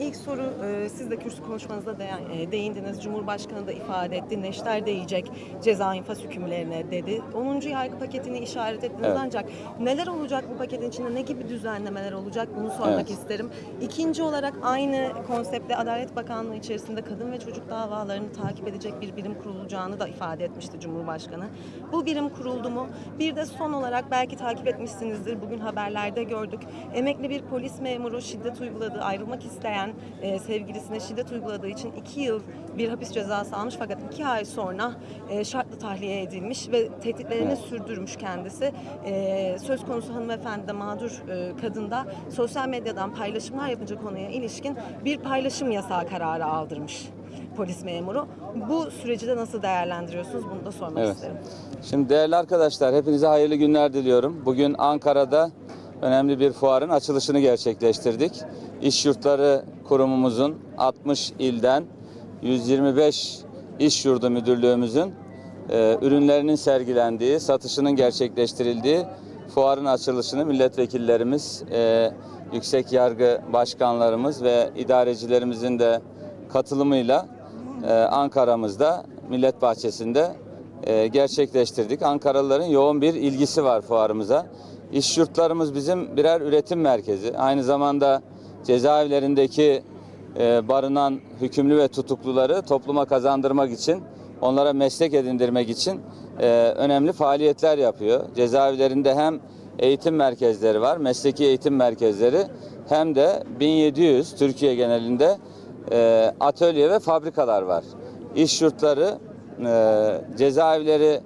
İlk soru e, siz de kürsü konuşmanızda de, e, değindiniz. Cumhurbaşkanı da ifade etti. Neşter değecek ceza infaz hükümlerine dedi. 10. yargı paketini işaret ettiniz Evet. ancak neler olacak bu paketin içinde ne gibi düzenlemeler olacak bunu sormak Evet. isterim. İkinci olarak aynı konseptle Adalet Bakanlığı içerisinde kadın ve çocuk davalarını takip edecek bir birim kurulacağını da ifade etmişti Cumhurbaşkanı. Bu birim kuruldu mu? Bir de son olarak belki takip etmişsinizdir. Bugün haberlerde gördük. Emekli bir polis memuru şiddet uyguladığı, ayrılmak isteyen e, sevgilisine şiddet uyguladığı için iki yıl bir hapis cezası almış fakat iki ay sonra e, şartlı tahliye edilmiş ve tehditlerini sürdürmüş kendisi. E, söz konusu hanımefendi de mağdur e, kadın da sosyal medyadan paylaşımlar yapınca konuya ilişkin bir paylaşım yasağı kararı aldırmış polis memuru. Bu süreci de nasıl değerlendiriyorsunuz? Bunu da sormak Evet. isterim. Şimdi değerli arkadaşlar hepinize hayırlı günler diliyorum. Bugün Ankara'da önemli bir fuarın açılışını gerçekleştirdik. İş Yurtları Kurumumuzun 60 ilden 125 iş yurdu müdürlüğümüzün e, ürünlerinin sergilendiği, satışının gerçekleştirildiği fuarın açılışını milletvekillerimiz, e, yüksek yargı başkanlarımız ve idarecilerimizin de katılımıyla e, Ankara'mızda Millet Bahçesi'nde e, gerçekleştirdik. Ankaralıların yoğun bir ilgisi var fuarımıza. İş yurtlarımız bizim birer üretim merkezi. Aynı zamanda cezaevlerindeki e, barınan hükümlü ve tutukluları topluma kazandırmak için, onlara meslek edindirmek için e, önemli faaliyetler yapıyor. Cezaevlerinde hem eğitim merkezleri var, mesleki eğitim merkezleri hem de 1700 Türkiye genelinde e, atölye ve fabrikalar var. İş yurtları, e, cezaevleri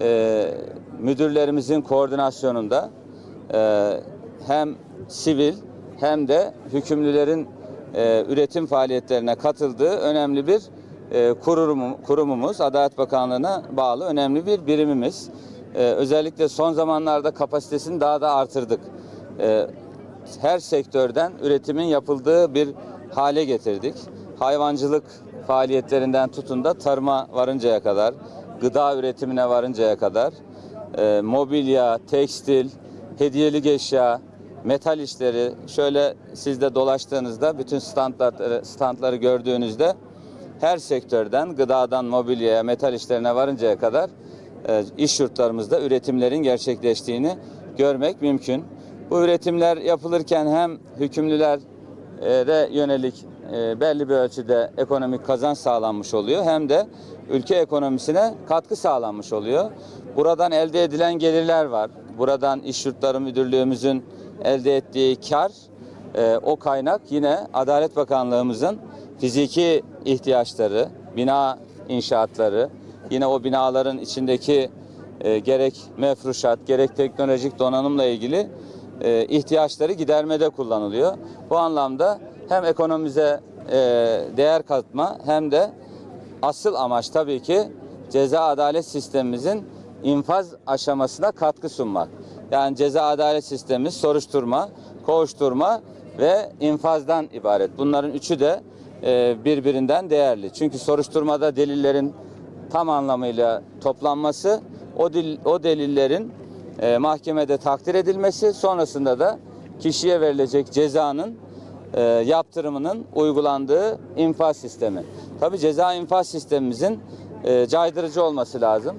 e, müdürlerimizin koordinasyonunda e, hem sivil hem de hükümlülerin e, üretim faaliyetlerine katıldığı önemli bir e, kurum, kurumumuz. Adalet Bakanlığı'na bağlı önemli bir birimimiz. E, özellikle son zamanlarda kapasitesini daha da artırdık. E, her sektörden üretimin yapıldığı bir hale getirdik. Hayvancılık faaliyetlerinden tutun da tarıma varıncaya kadar, gıda üretimine varıncaya kadar, e, mobilya, tekstil, hediyelik eşya, metal işleri, şöyle siz de dolaştığınızda bütün standları, standları gördüğünüzde her sektörden gıdadan mobilyaya, metal işlerine varıncaya kadar e, iş yurtlarımızda üretimlerin gerçekleştiğini görmek mümkün. Bu üretimler yapılırken hem hükümlülere yönelik e, belli bir ölçüde ekonomik kazanç sağlanmış oluyor hem de ülke ekonomisine katkı sağlanmış oluyor. Buradan elde edilen gelirler var. Buradan iş yurtları müdürlüğümüzün elde ettiği kar e, o kaynak yine Adalet Bakanlığımızın fiziki ihtiyaçları, bina inşaatları, yine o binaların içindeki e, gerek mefruşat, gerek teknolojik donanımla ilgili e, ihtiyaçları gidermede kullanılıyor. Bu anlamda hem ekonomize e, değer katma hem de asıl amaç tabii ki ceza adalet sistemimizin infaz aşamasına katkı sunmak. Yani ceza adalet sistemimiz soruşturma, kovuşturma ve infazdan ibaret. Bunların üçü de e, birbirinden değerli. Çünkü soruşturmada delillerin tam anlamıyla toplanması, o, dil, o delillerin e, mahkemede takdir edilmesi, sonrasında da kişiye verilecek cezanın e, yaptırımının uygulandığı infaz sistemi. Tabi ceza infaz sistemimizin caydırıcı olması lazım.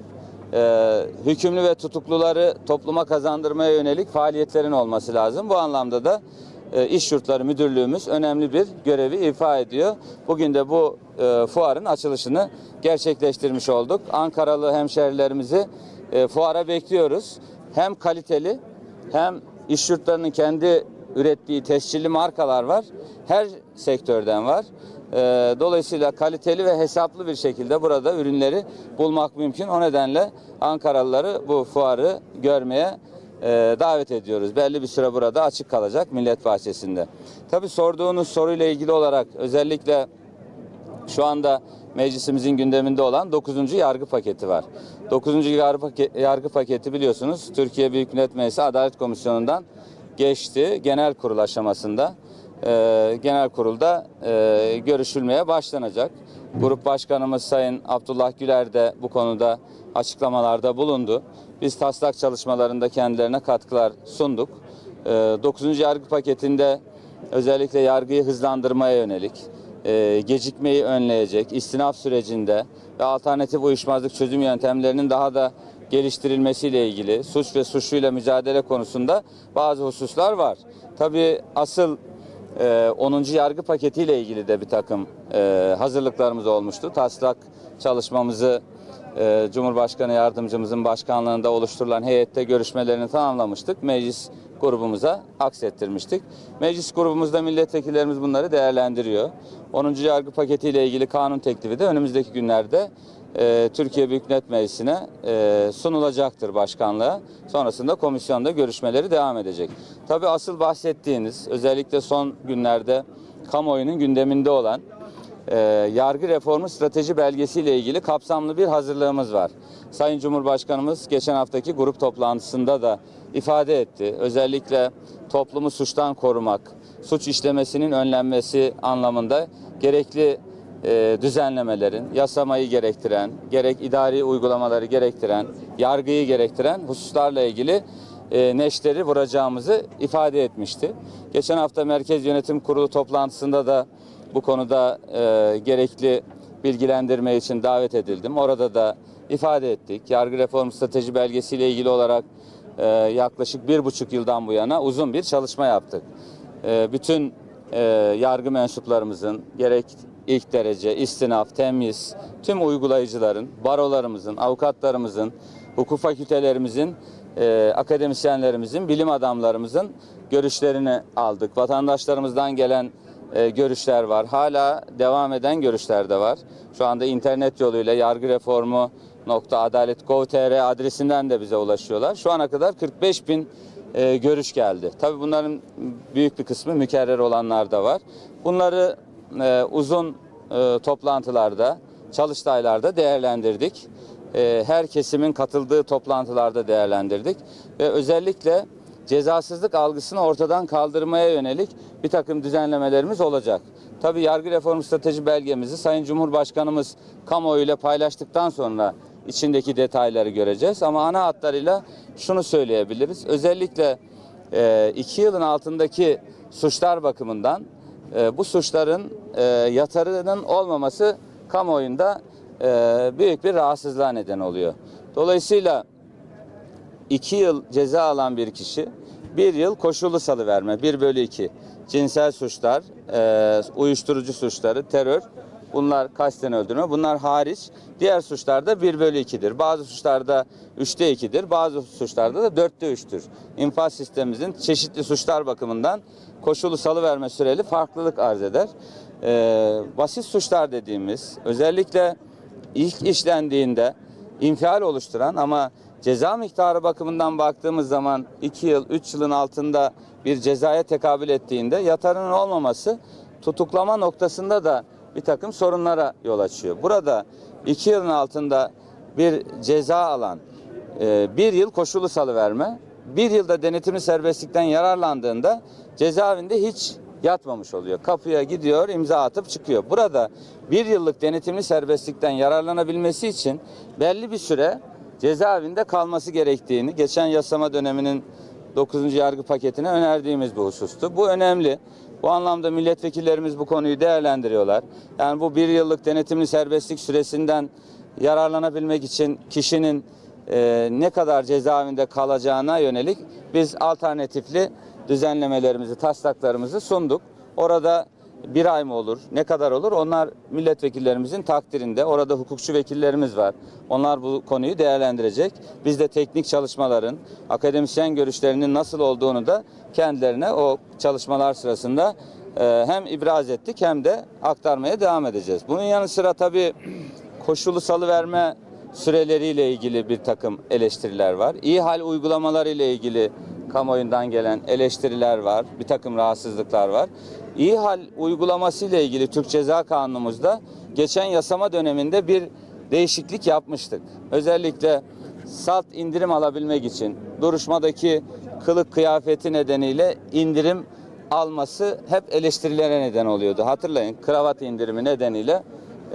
E, hükümlü ve tutukluları topluma kazandırmaya yönelik faaliyetlerin olması lazım. Bu anlamda da e, İş Yurtları Müdürlüğümüz önemli bir görevi ifa ediyor. Bugün de bu e, fuarın açılışını gerçekleştirmiş olduk. Ankaralı hemşerilerimizi e, fuara bekliyoruz. Hem kaliteli hem iş yurtlarının kendi ürettiği tescilli markalar var. Her sektörden var. E, dolayısıyla kaliteli ve hesaplı bir şekilde burada ürünleri bulmak mümkün. O nedenle Ankaralıları bu fuarı görmeye e, davet ediyoruz. Belli bir süre burada açık kalacak Millet Bahçesi'nde. Tabii sorduğunuz soruyla ilgili olarak özellikle şu anda meclisimizin gündeminde olan 9. yargı paketi var. 9. yargı paketi, yargı paketi biliyorsunuz Türkiye Büyük Millet Meclisi Adalet Komisyonu'ndan geçti. Genel kurul aşamasında. Ee, genel kurulda e, görüşülmeye başlanacak. Grup Başkanımız Sayın Abdullah Güler de bu konuda açıklamalarda bulundu. Biz taslak çalışmalarında kendilerine katkılar sunduk. Ee, 9. yargı paketinde özellikle yargıyı hızlandırmaya yönelik, e, gecikmeyi önleyecek, istinaf sürecinde ve alternatif uyuşmazlık çözüm yöntemlerinin daha da geliştirilmesiyle ilgili suç ve suçluyla mücadele konusunda bazı hususlar var. Tabii asıl e, 10. yargı paketiyle ilgili de bir takım e, hazırlıklarımız olmuştu. Taslak çalışmamızı e, Cumhurbaşkanı Yardımcımızın başkanlığında oluşturulan heyette görüşmelerini tamamlamıştık. Meclis grubumuza aksettirmiştik. Meclis grubumuzda milletvekillerimiz bunları değerlendiriyor. 10. yargı paketiyle ilgili kanun teklifi de önümüzdeki günlerde e, Türkiye Büyük Millet Meclisi'ne e, sunulacaktır başkanlığa. Sonrasında komisyonda görüşmeleri devam edecek. Tabii asıl bahsettiğiniz özellikle son günlerde kamuoyunun gündeminde olan e, yargı reformu strateji belgesiyle ilgili kapsamlı bir hazırlığımız var. Sayın Cumhurbaşkanımız geçen haftaki grup toplantısında da ifade etti. Özellikle toplumu suçtan korumak, suç işlemesinin önlenmesi anlamında gerekli e, düzenlemelerin, yasamayı gerektiren, gerek idari uygulamaları gerektiren, yargıyı gerektiren hususlarla ilgili e, neşteri vuracağımızı ifade etmişti. Geçen hafta Merkez Yönetim Kurulu toplantısında da bu konuda e, gerekli bilgilendirme için davet edildim. Orada da ifade ettik. Yargı reform strateji belgesiyle ilgili olarak e, yaklaşık bir buçuk yıldan bu yana uzun bir çalışma yaptık. Bütün yargı mensuplarımızın gerek ilk derece, istinaf, temiz, tüm uygulayıcıların, barolarımızın, avukatlarımızın, hukuk fakültelerimizin, e, akademisyenlerimizin, bilim adamlarımızın görüşlerini aldık. Vatandaşlarımızdan gelen e, görüşler var. Hala devam eden görüşler de var. Şu anda internet yoluyla yargı reformu adalet.gov.tr adresinden de bize ulaşıyorlar. Şu ana kadar 45 bin e, görüş geldi. Tabii bunların büyük bir kısmı mükerrer olanlar da var. Bunları e, uzun e, toplantılarda, çalıştaylarda değerlendirdik. E, her kesimin katıldığı toplantılarda değerlendirdik. Ve özellikle cezasızlık algısını ortadan kaldırmaya yönelik bir takım düzenlemelerimiz olacak. Tabii yargı reformu strateji belgemizi Sayın Cumhurbaşkanımız kamuoyuyla paylaştıktan sonra içindeki detayları göreceğiz. Ama ana hatlarıyla şunu söyleyebiliriz. Özellikle e, iki yılın altındaki suçlar bakımından e, bu suçların e, yatarının olmaması kamuoyunda e, büyük bir rahatsızlığa neden oluyor. Dolayısıyla 2 yıl ceza alan bir kişi bir yıl koşullu salıverme 1 bölü 2 cinsel suçlar, e, uyuşturucu suçları, terör bunlar kasten öldürme bunlar hariç diğer suçlarda 1 bölü 2'dir. Bazı suçlarda 3'te 2'dir bazı suçlarda da 4'te 3'tür. İnfaz sistemimizin çeşitli suçlar bakımından koşullu salıverme süreli farklılık arz eder. E, basit suçlar dediğimiz özellikle ilk işlendiğinde infial oluşturan ama ceza miktarı bakımından baktığımız zaman 2 yıl, 3 yılın altında bir cezaya tekabül ettiğinde yatarının olmaması tutuklama noktasında da bir takım sorunlara yol açıyor. Burada 2 yılın altında bir ceza alan e, bir yıl koşulu salıverme, bir yılda denetimli serbestlikten yararlandığında cezaevinde hiç yatmamış oluyor. Kapıya gidiyor, imza atıp çıkıyor. Burada bir yıllık denetimli serbestlikten yararlanabilmesi için belli bir süre cezaevinde kalması gerektiğini geçen yasama döneminin 9. yargı paketine önerdiğimiz bir husustu. Bu önemli. Bu anlamda milletvekillerimiz bu konuyu değerlendiriyorlar. Yani bu bir yıllık denetimli serbestlik süresinden yararlanabilmek için kişinin e, ne kadar cezaevinde kalacağına yönelik biz alternatifli düzenlemelerimizi, taslaklarımızı sunduk. Orada bir ay mı olur, ne kadar olur? Onlar milletvekillerimizin takdirinde. Orada hukukçu vekillerimiz var. Onlar bu konuyu değerlendirecek. Biz de teknik çalışmaların, akademisyen görüşlerinin nasıl olduğunu da kendilerine o çalışmalar sırasında e, hem ibraz ettik hem de aktarmaya devam edeceğiz. Bunun yanı sıra tabii koşulu salıverme süreleriyle ilgili bir takım eleştiriler var. İyi hal uygulamaları ile ilgili kamuoyundan gelen eleştiriler var. Bir takım rahatsızlıklar var. İyi hal uygulaması ile ilgili Türk Ceza Kanunumuzda geçen yasama döneminde bir değişiklik yapmıştık. Özellikle salt indirim alabilmek için duruşmadaki kılık kıyafeti nedeniyle indirim alması hep eleştirilere neden oluyordu. Hatırlayın kravat indirimi nedeniyle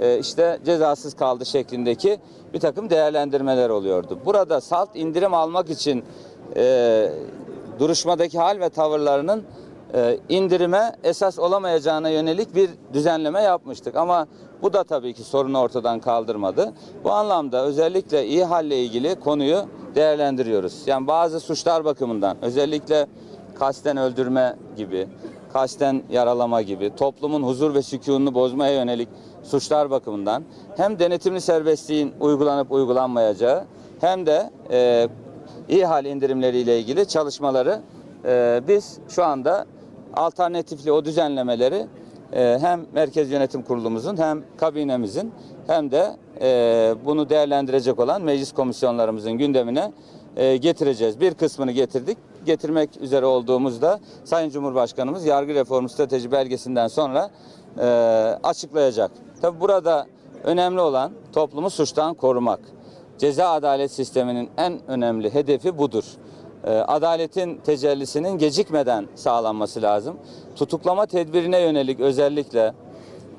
e, işte cezasız kaldı şeklindeki bir takım değerlendirmeler oluyordu. Burada salt indirim almak için e, duruşmadaki hal ve tavırlarının e, indirime esas olamayacağına yönelik bir düzenleme yapmıştık. Ama bu da tabii ki sorunu ortadan kaldırmadı. Bu anlamda özellikle iyi halle ilgili konuyu değerlendiriyoruz. Yani bazı suçlar bakımından özellikle kasten öldürme gibi, kasten yaralama gibi, toplumun huzur ve sükununu bozmaya yönelik suçlar bakımından hem denetimli serbestliğin uygulanıp uygulanmayacağı hem de e, iyi hal indirimleriyle ilgili çalışmaları e, biz şu anda alternatifli o düzenlemeleri e, hem Merkez Yönetim Kurulumuzun hem kabinemizin hem de e, bunu değerlendirecek olan meclis komisyonlarımızın gündemine e, getireceğiz. Bir kısmını getirdik. Getirmek üzere olduğumuzda Sayın Cumhurbaşkanımız yargı reformu strateji belgesinden sonra açıklayacak. Tabi burada önemli olan toplumu suçtan korumak. Ceza adalet sisteminin en önemli hedefi budur. E, adaletin tecellisinin gecikmeden sağlanması lazım. Tutuklama tedbirine yönelik özellikle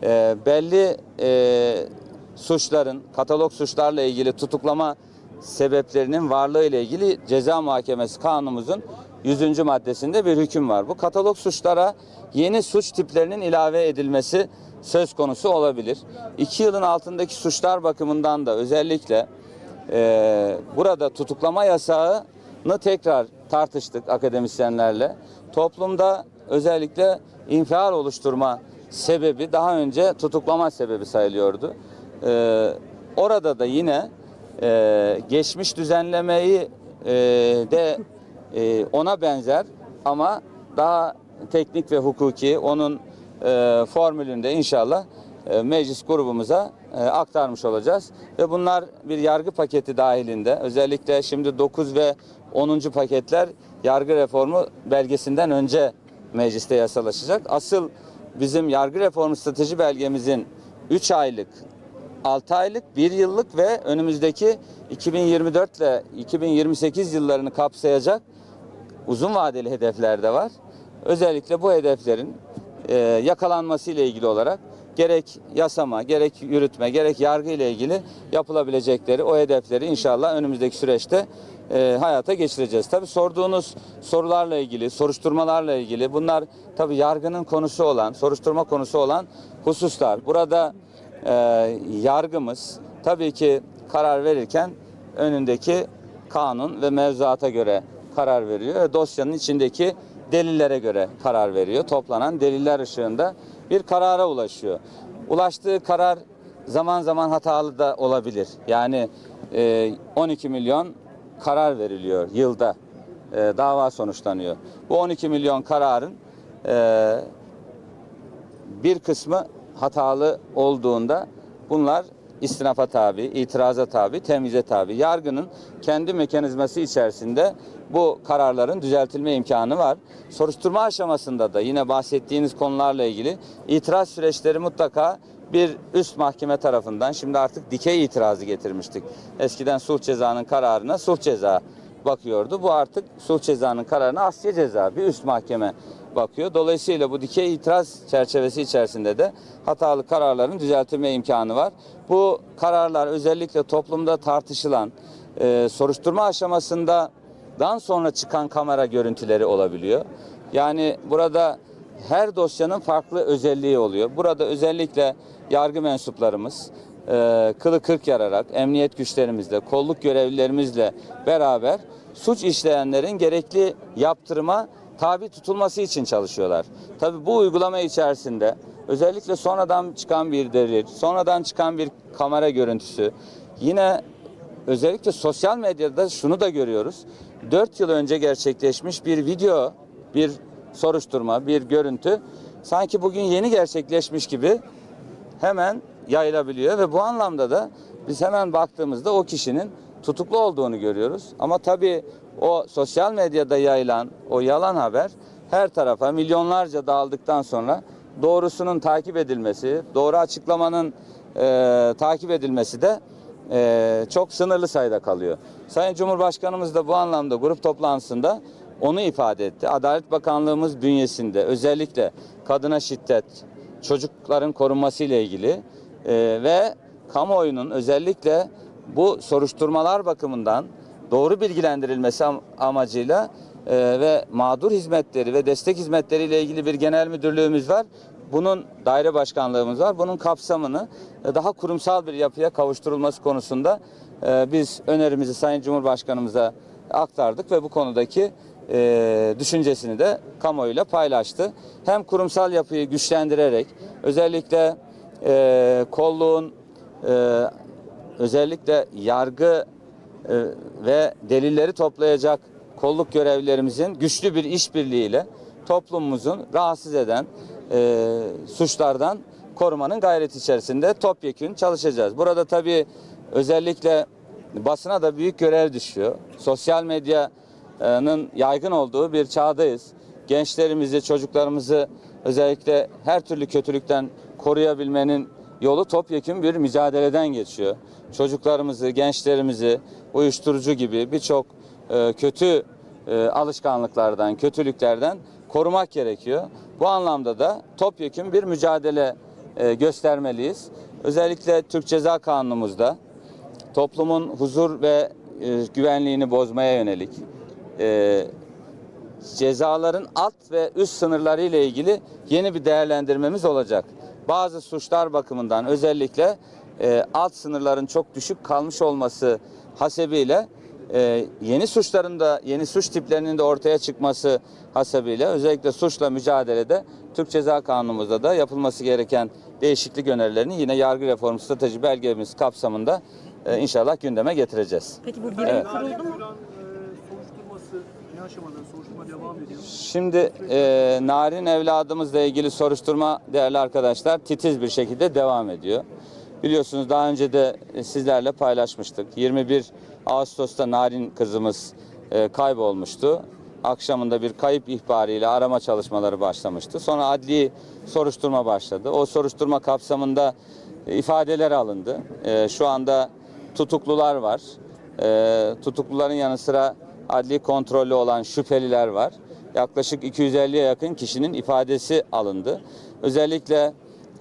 e, belli e, suçların, katalog suçlarla ilgili tutuklama sebeplerinin varlığı ile ilgili ceza muhakemesi kanunumuzun 100. maddesinde bir hüküm var. Bu katalog suçlara yeni suç tiplerinin ilave edilmesi söz konusu olabilir. İki yılın altındaki suçlar bakımından da özellikle e, burada tutuklama yasağını tekrar tartıştık akademisyenlerle. Toplumda özellikle infial oluşturma sebebi daha önce tutuklama sebebi sayılıyordu. E, orada da yine e, geçmiş düzenlemeyi e, de e, ona benzer ama daha teknik ve hukuki onun e, formülünde inşallah e, meclis grubumuza e, aktarmış olacağız. Ve bunlar bir yargı paketi dahilinde özellikle şimdi 9 ve 10. paketler yargı reformu belgesinden önce mecliste yasalaşacak. Asıl bizim yargı reformu strateji belgemizin 3 aylık 6 aylık, 1 yıllık ve önümüzdeki 2024 ile 2028 yıllarını kapsayacak uzun vadeli hedefler de var. Özellikle bu hedeflerin e, yakalanması ile ilgili olarak gerek yasama, gerek yürütme, gerek yargı ile ilgili yapılabilecekleri o hedefleri inşallah önümüzdeki süreçte e, hayata geçireceğiz. Tabii sorduğunuz sorularla ilgili, soruşturmalarla ilgili bunlar tabii yargının konusu olan, soruşturma konusu olan hususlar. Burada e, yargımız tabii ki karar verirken önündeki kanun ve mevzuata göre karar veriyor. ve Dosyanın içindeki delillere göre karar veriyor. Toplanan deliller ışığında bir karara ulaşıyor. Ulaştığı karar zaman zaman hatalı da olabilir. Yani e, 12 milyon karar veriliyor yılda. E, dava sonuçlanıyor. Bu 12 milyon kararın e, bir kısmı hatalı olduğunda bunlar istinafa tabi, itiraza tabi, temize tabi. Yargının kendi mekanizması içerisinde bu kararların düzeltilme imkanı var. Soruşturma aşamasında da yine bahsettiğiniz konularla ilgili itiraz süreçleri mutlaka bir üst mahkeme tarafından şimdi artık dikey itirazı getirmiştik. Eskiden sulh cezanın kararına sulh ceza bakıyordu. Bu artık sulh cezanın kararına asliye ceza bir üst mahkeme bakıyor. Dolayısıyla bu dikey itiraz çerçevesi içerisinde de hatalı kararların düzeltilme imkanı var. Bu kararlar özellikle toplumda tartışılan e, soruşturma aşamasında dan sonra çıkan kamera görüntüleri olabiliyor. Yani burada her dosyanın farklı özelliği oluyor. Burada özellikle yargı mensuplarımız e, kılı kırk yararak emniyet güçlerimizle, kolluk görevlilerimizle beraber suç işleyenlerin gerekli yaptırıma tabi tutulması için çalışıyorlar. Tabii bu uygulama içerisinde özellikle sonradan çıkan bir delil, sonradan çıkan bir kamera görüntüsü, yine özellikle sosyal medyada şunu da görüyoruz. 4 yıl önce gerçekleşmiş bir video, bir soruşturma, bir görüntü sanki bugün yeni gerçekleşmiş gibi hemen yayılabiliyor ve bu anlamda da biz hemen baktığımızda o kişinin tutuklu olduğunu görüyoruz. Ama tabii o sosyal medyada yayılan o yalan haber her tarafa milyonlarca dağıldıktan sonra doğrusunun takip edilmesi, doğru açıklamanın e, takip edilmesi de e, çok sınırlı sayıda kalıyor. Sayın Cumhurbaşkanımız da bu anlamda grup toplantısında onu ifade etti. Adalet Bakanlığımız bünyesinde özellikle kadına şiddet, çocukların korunması ile ilgili e, ve kamuoyunun özellikle bu soruşturmalar bakımından doğru bilgilendirilmesi am- amacıyla e, ve mağdur hizmetleri ve destek hizmetleri ile ilgili bir genel müdürlüğümüz var. Bunun daire başkanlığımız var. Bunun kapsamını e, daha kurumsal bir yapıya kavuşturulması konusunda e, biz önerimizi Sayın Cumhurbaşkanımıza aktardık ve bu konudaki e, düşüncesini de kamuoyuyla paylaştı. Hem kurumsal yapıyı güçlendirerek özellikle e, kolluğun e, özellikle yargı ve delilleri toplayacak kolluk görevlilerimizin güçlü bir işbirliğiyle toplumumuzun rahatsız eden e, suçlardan korumanın gayreti içerisinde topyekün çalışacağız. Burada tabii özellikle basına da büyük görev düşüyor. Sosyal medyanın yaygın olduğu bir çağdayız. Gençlerimizi, çocuklarımızı özellikle her türlü kötülükten koruyabilmenin yolu topyekun bir mücadeleden geçiyor. Çocuklarımızı, gençlerimizi uyuşturucu gibi birçok e, kötü e, alışkanlıklardan, kötülüklerden korumak gerekiyor. Bu anlamda da topyekun bir mücadele e, göstermeliyiz. Özellikle Türk Ceza Kanunumuzda toplumun huzur ve e, güvenliğini bozmaya yönelik e, cezaların alt ve üst sınırları ile ilgili yeni bir değerlendirmemiz olacak. Bazı suçlar bakımından özellikle e, alt sınırların çok düşük kalmış olması hasebiyle e, yeni suçların da yeni suç tiplerinin de ortaya çıkması hasebiyle özellikle suçla mücadelede Türk Ceza Kanunumuzda da yapılması gereken değişiklik önerilerini yine yargı reformu strateji belgemiz kapsamında e, inşallah gündeme getireceğiz. Peki bu birim Evet. kuruldu mu? E, soruşturması ne aşamada? Soruşturma devam ediyor. Şimdi e, Narin evladımızla ilgili soruşturma değerli arkadaşlar titiz bir şekilde devam ediyor. Biliyorsunuz daha önce de sizlerle paylaşmıştık. 21 Ağustos'ta Narin kızımız e, kaybolmuştu. Akşamında bir kayıp ihbarıyla arama çalışmaları başlamıştı. Sonra adli soruşturma başladı. O soruşturma kapsamında e, ifadeler alındı. E, şu anda tutuklular var. E, tutukluların yanı sıra adli kontrollü olan şüpheliler var. Yaklaşık 250'ye yakın kişinin ifadesi alındı. Özellikle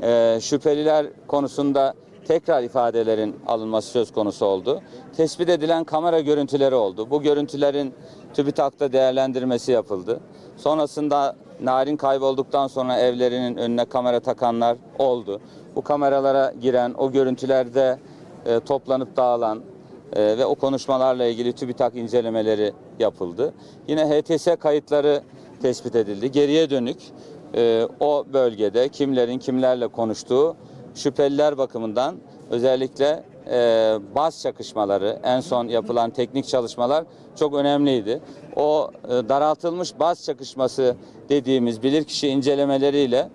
e, şüpheliler konusunda tekrar ifadelerin alınması söz konusu oldu. Tespit edilen kamera görüntüleri oldu. Bu görüntülerin TÜBİTAK'ta değerlendirmesi yapıldı. Sonrasında Narin kaybolduktan sonra evlerinin önüne kamera takanlar oldu. Bu kameralara giren, o görüntülerde e, toplanıp dağılan e, ve o konuşmalarla ilgili TÜBİTAK incelemeleri yapıldı. Yine HTS kayıtları tespit edildi. Geriye dönük e, o bölgede kimlerin kimlerle konuştuğu şüpheliler bakımından özellikle e, baz çakışmaları, en son yapılan teknik çalışmalar çok önemliydi. O e, daraltılmış baz çakışması dediğimiz bilirkişi incelemeleriyle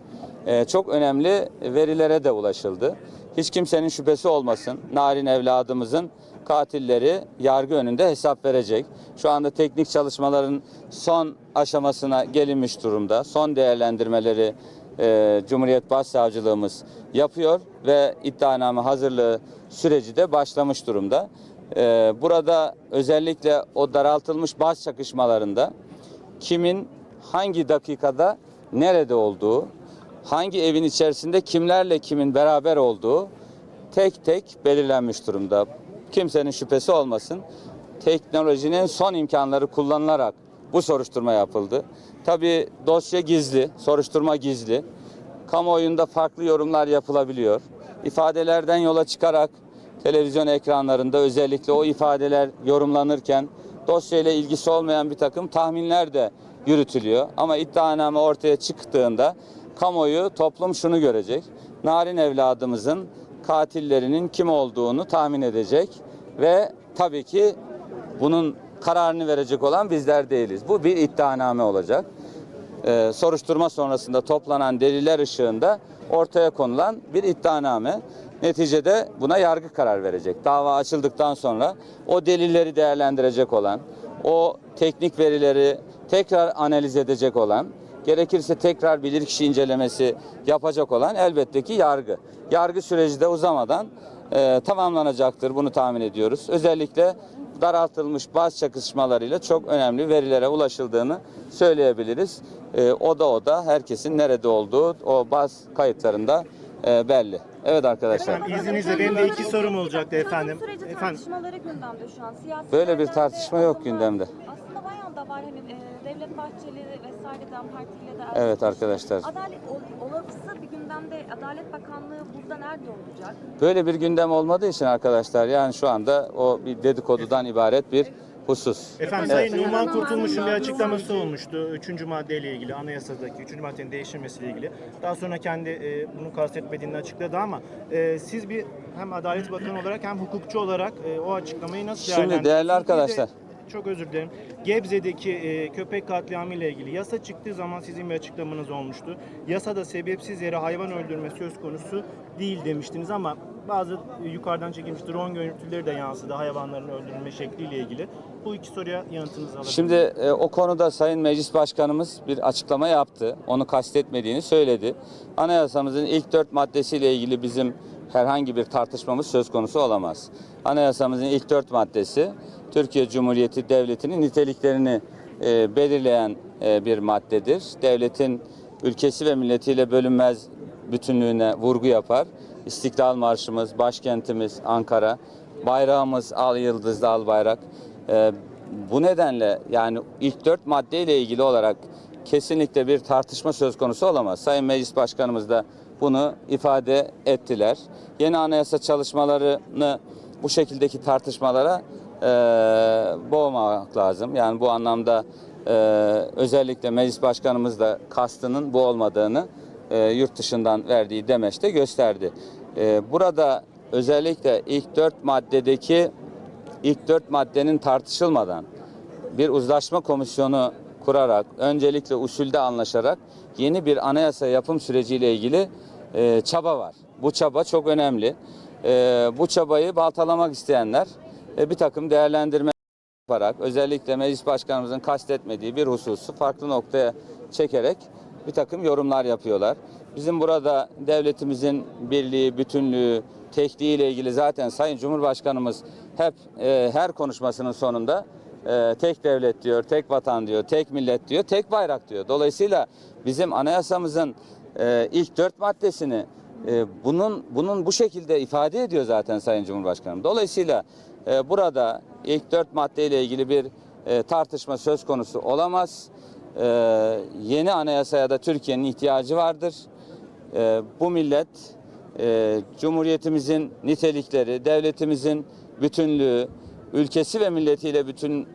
e, çok önemli verilere de ulaşıldı. Hiç kimsenin şüphesi olmasın. Narin evladımızın katilleri yargı önünde hesap verecek. Şu anda teknik çalışmaların son aşamasına gelinmiş durumda. Son değerlendirmeleri e, Cumhuriyet Başsavcılığımız yapıyor ve iddianame hazırlığı süreci de başlamış durumda. E, burada özellikle o daraltılmış baz çakışmalarında kimin hangi dakikada nerede olduğu, hangi evin içerisinde kimlerle kimin beraber olduğu tek tek belirlenmiş durumda. Kimsenin şüphesi olmasın. Teknolojinin son imkanları kullanılarak bu soruşturma yapıldı. Tabii dosya gizli, soruşturma gizli. Kamuoyunda farklı yorumlar yapılabiliyor. İfadelerden yola çıkarak televizyon ekranlarında özellikle o ifadeler yorumlanırken dosyayla ilgisi olmayan bir takım tahminler de yürütülüyor. Ama iddianame ortaya çıktığında kamuoyu, toplum şunu görecek. Narin evladımızın katillerinin kim olduğunu tahmin edecek ve tabii ki bunun kararını verecek olan bizler değiliz. Bu bir iddianame olacak. Ee, soruşturma sonrasında toplanan deliller ışığında ortaya konulan bir iddianame. Neticede buna yargı karar verecek. Dava açıldıktan sonra o delilleri değerlendirecek olan, o teknik verileri tekrar analiz edecek olan, gerekirse tekrar bilirkişi incelemesi yapacak olan elbette ki yargı. Yargı süreci de uzamadan e, tamamlanacaktır bunu tahmin ediyoruz. Özellikle daraltılmış baz çakışmalarıyla çok önemli verilere ulaşıldığını söyleyebiliriz. E, o da o da herkesin nerede olduğu o baz kayıtlarında e, belli. Evet arkadaşlar. Efendim izninizle benim de iki sorum olacaktı efendim. Süreci Efendim tartışmaları gündemde şu an. Siyasi Böyle bir tartışma yok gündemde. Aslında bayağı da var var. Hani e, Devlet Bahçeli vesaire DEM Parti ile de Evet arkadaşlar. Adalet ol- olası bir gündemde Adalet Bakanlığı burada nerede olacak? Böyle bir gündem olmadığı için arkadaşlar yani şu anda o bir dedikodudan ibaret bir husus. Efendim Evet. Sayın Numan Kurtulmuş'un bir açıklaması olmuştu. Üçüncü maddeyle ilgili, anayasadaki üçüncü maddenin değiştirmesiyle ilgili. Daha sonra kendi e, bunu kastetmediğini açıkladı ama e, siz bir hem Adalet Bakanı olarak hem hukukçu olarak e, o açıklamayı nasıl Şimdi değerlendiriyorsunuz? değerli Bir de- arkadaşlar. Çok özür dilerim. Gebze'deki e, köpek katliamı ile ilgili yasa çıktığı zaman sizin bir açıklamanız olmuştu. Yasada sebepsiz yere hayvan öldürme söz konusu değil demiştiniz ama bazı e, yukarıdan çekilmiş drone görüntüleri de yansıdı hayvanların öldürülme şekliyle ilgili. Bu iki soruya yanıtınızı alabilirim. Şimdi e, o konuda Sayın Meclis Başkanımız bir açıklama yaptı. Onu kastetmediğini söyledi. Anayasamızın ilk dört maddesiyle ilgili bizim herhangi bir tartışmamız söz konusu olamaz. Anayasamızın ilk dört maddesi Türkiye Cumhuriyeti Devleti'nin niteliklerini e, belirleyen e, bir maddedir. Devletin ülkesi ve milletiyle bölünmez bütünlüğüne vurgu yapar. İstiklal Marşımız, başkentimiz Ankara, bayrağımız al yıldızlı al bayrak. Ee, bu nedenle yani ilk dört maddeyle ilgili olarak kesinlikle bir tartışma söz konusu olamaz. Sayın Meclis Başkanımız da bunu ifade ettiler. Yeni anayasa çalışmalarını bu şekildeki tartışmalara e, boğmamak lazım. Yani bu anlamda e, özellikle Meclis Başkanımız da kastının bu olmadığını e, yurt dışından verdiği demeçte gösterdi. E, burada özellikle ilk dört maddedeki ilk dört maddenin tartışılmadan bir uzlaşma komisyonu kurarak öncelikle usulde anlaşarak yeni bir anayasa yapım süreciyle ilgili e, çaba var. Bu çaba çok önemli. E, bu çabayı baltalamak isteyenler e, bir takım değerlendirme yaparak özellikle meclis başkanımızın kastetmediği bir hususu farklı noktaya çekerek bir takım yorumlar yapıyorlar. Bizim burada devletimizin birliği, bütünlüğü, tekliği ile ilgili zaten Sayın Cumhurbaşkanımız hep e, her konuşmasının sonunda e, tek devlet diyor, tek vatan diyor, tek millet diyor, tek bayrak diyor. Dolayısıyla bizim anayasamızın e, ilk dört maddesini e, bunun bunun bu şekilde ifade ediyor zaten Sayın Cumhurbaşkanım. Dolayısıyla e, burada ilk dört maddeyle ilgili bir e, tartışma söz konusu olamaz. E, yeni anayasaya da Türkiye'nin ihtiyacı vardır. E, bu millet e, Cumhuriyetimizin nitelikleri, devletimizin bütünlüğü, ülkesi ve milletiyle bütün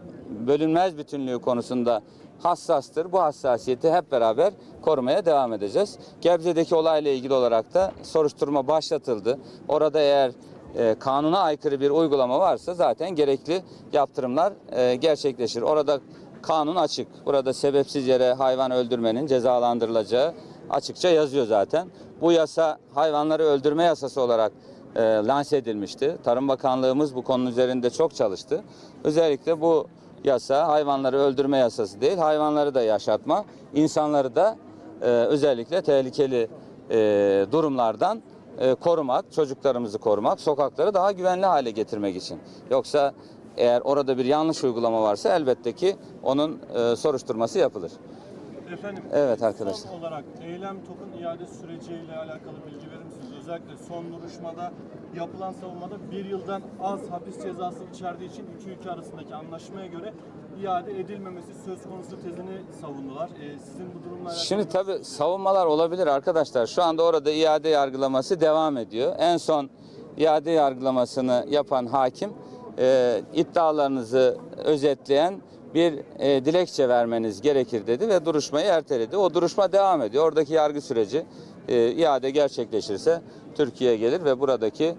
bölünmez bütünlüğü konusunda hassastır. Bu hassasiyeti hep beraber korumaya devam edeceğiz. Gebze'deki olayla ilgili olarak da soruşturma başlatıldı. Orada eğer e, kanuna aykırı bir uygulama varsa zaten gerekli yaptırımlar e, gerçekleşir. Orada kanun açık. Burada sebepsiz yere hayvan öldürmenin cezalandırılacağı açıkça yazıyor zaten. Bu yasa hayvanları öldürme yasası olarak e, lanse edilmişti. Tarım Bakanlığımız bu konunun üzerinde çok çalıştı. Özellikle bu yasa hayvanları öldürme yasası değil, hayvanları da yaşatma, insanları da e, özellikle tehlikeli e, durumlardan e, korumak, çocuklarımızı korumak, sokakları daha güvenli hale getirmek için. Yoksa eğer orada bir yanlış uygulama varsa elbette ki onun e, soruşturması yapılır. Efendim, Evet arkadaşlar. olarak eylem topun iade süreciyle alakalı bilgi verir misiniz? Özellikle son duruşmada yapılan savunmada bir yıldan az hapis cezası içerdiği için iki ülke arasındaki anlaşmaya göre iade edilmemesi söz konusu tezini savundular. Ee, sizin bu durumla. Şimdi tabii savunmalar olabilir arkadaşlar. Şu anda orada iade yargılaması devam ediyor. En son iade yargılamasını yapan hakim e, iddialarınızı özetleyen bir e, dilekçe vermeniz gerekir dedi ve duruşmayı erteledi. O duruşma devam ediyor. Oradaki yargı süreci e, iade gerçekleşirse Türkiye'ye gelir ve buradaki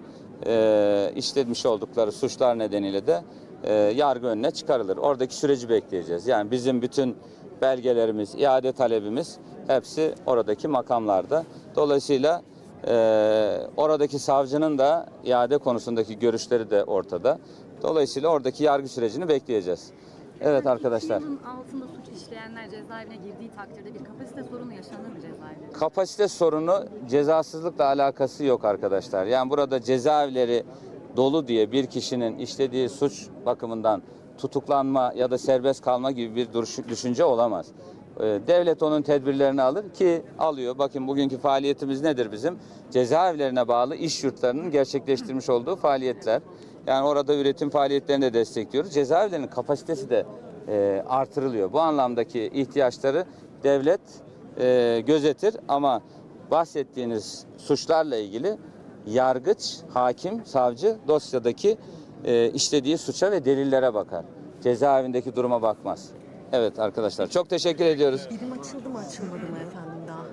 e, işlemiş oldukları suçlar nedeniyle de e, yargı önüne çıkarılır. Oradaki süreci bekleyeceğiz. Yani bizim bütün belgelerimiz, iade talebimiz hepsi oradaki makamlarda. Dolayısıyla e, oradaki savcının da iade konusundaki görüşleri de ortada. Dolayısıyla oradaki yargı sürecini bekleyeceğiz. Evet arkadaşlar. yılın altında suç işleyenler cezaevine girdiği takdirde bir kapasite sorunu yaşanır mı cezaevinde? Kapasite sorunu cezasızlıkla alakası yok arkadaşlar. Yani burada cezaevleri dolu diye bir kişinin işlediği suç bakımından tutuklanma ya da serbest kalma gibi bir düşünce olamaz. Ee, Devlet onun tedbirlerini alır ki alıyor. Bakın bugünkü faaliyetimiz nedir bizim? Cezaevlerine bağlı iş yurtlarının gerçekleştirmiş olduğu faaliyetler. Yani orada üretim faaliyetlerini de destekliyoruz. Cezaevlerinin kapasitesi de e, artırılıyor. Bu anlamdaki ihtiyaçları devlet e, gözetir ama bahsettiğiniz suçlarla ilgili yargıç, hakim, savcı dosyadaki e, işlediği suça ve delillere bakar. Cezaevindeki duruma bakmaz. Evet arkadaşlar çok teşekkür ediyoruz. Birim açıldı mı açılmadı mı efendim daha?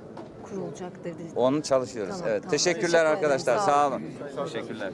Kurulacak dedi. Onun çalışıyoruz. Tamam, evet. tamam. Teşekkürler Teşekkür ederim. arkadaşlar. Sağ Sağ olun. Teşekkürler.